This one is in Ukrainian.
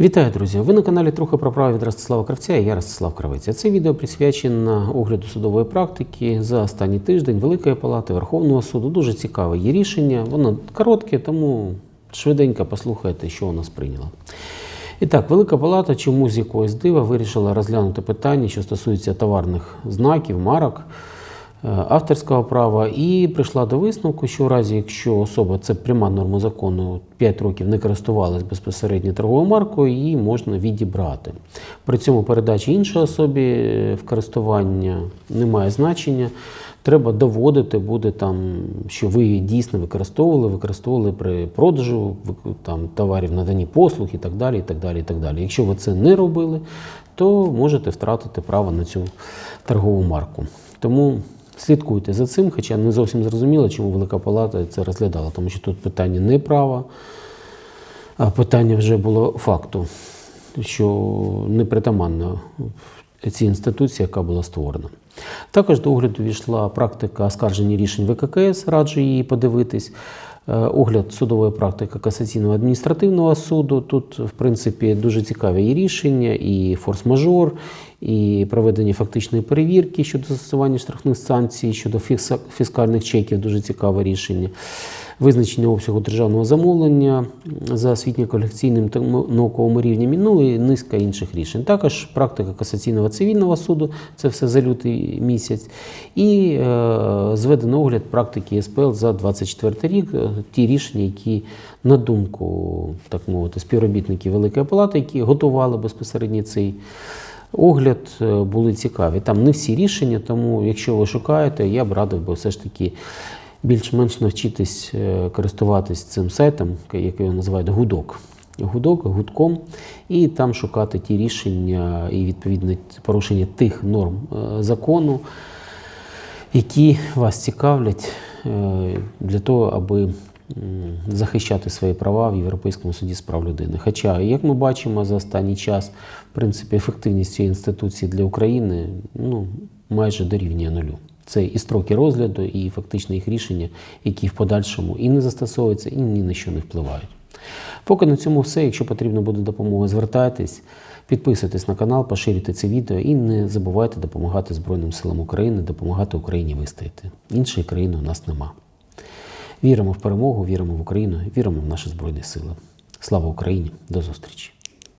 Вітаю, друзі! Ви на каналі Трохи про право від Ростислава Кравця і я Ростислав Кравець. Це відео присвячено огляду судової практики за останній тиждень Великої Палати Верховного суду. Дуже цікаве є рішення. Воно коротке, тому швиденько послухайте, що у нас прийняло. І так, Велика Палата чомусь з якогось дива вирішила розглянути питання, що стосується товарних знаків, марок. Е, авторського права і прийшла до висновку, що в разі, якщо особа це пряма норма закону 5 років не користувалась безпосередньо торговою маркою, її можна відібрати. При цьому передача іншій особі е, в користування не має значення. Треба доводити буде там, що ви її дійсно використовували, використовували при продажу там, товарів, наданні послуг і так далі. і так далі, і так далі. Якщо ви це не робили, то можете втратити право на цю торгову марку. Тому слідкуйте за цим, хоча не зовсім зрозуміло, чому Велика Палата це розглядала, тому що тут питання не права, а питання вже було факту, що непритаманно цій інституції, яка була створена. Також до огляду війшла практика оскарження рішень ВККС, раджу її подивитись. Е, Огляд судової практики касаційного адміністративного суду. Тут, в принципі, дуже цікаві і рішення, і форс-мажор, і проведення фактичної перевірки щодо застосування штрафних санкцій, щодо фіскальних чеків, дуже цікаве рішення. Визначення обсягу державного замовлення за освітньо-колекційним та науковим рівнем, ну і низка інших рішень. Також практика касаційного цивільного суду, це все за лютий місяць. І е, зведено огляд практики СПЛ за 24 рік. Ті рішення, які, на думку так мовити, співробітників Великої Палати, які готували безпосередньо цей огляд, е, були цікаві. Там не всі рішення, тому якщо ви шукаєте, я б радив би все ж таки більш-менш навчитись е, користуватись цим сайтом, який його називають гудок. Гудок, гудком, і там шукати ті рішення і відповідне порушення тих норм е, закону, які вас цікавлять для того, аби захищати свої права в Європейському суді з прав людини. Хоча, як ми бачимо за останній час, в принципі, ефективність цієї інституції для України ну, майже дорівнює нулю. Це і строки розгляду, і фактично їх рішення, які в подальшому і не застосовуються, і ні на що не впливають. Поки на цьому все. Якщо потрібна буде допомога, звертайтесь, підписуйтесь на канал, поширюйте це відео і не забувайте допомагати Збройним силам України, допомагати Україні вистояти. Іншої країни у нас нема. Віримо в перемогу, віримо в Україну, віримо в наші Збройні Сили. Слава Україні! До зустрічі!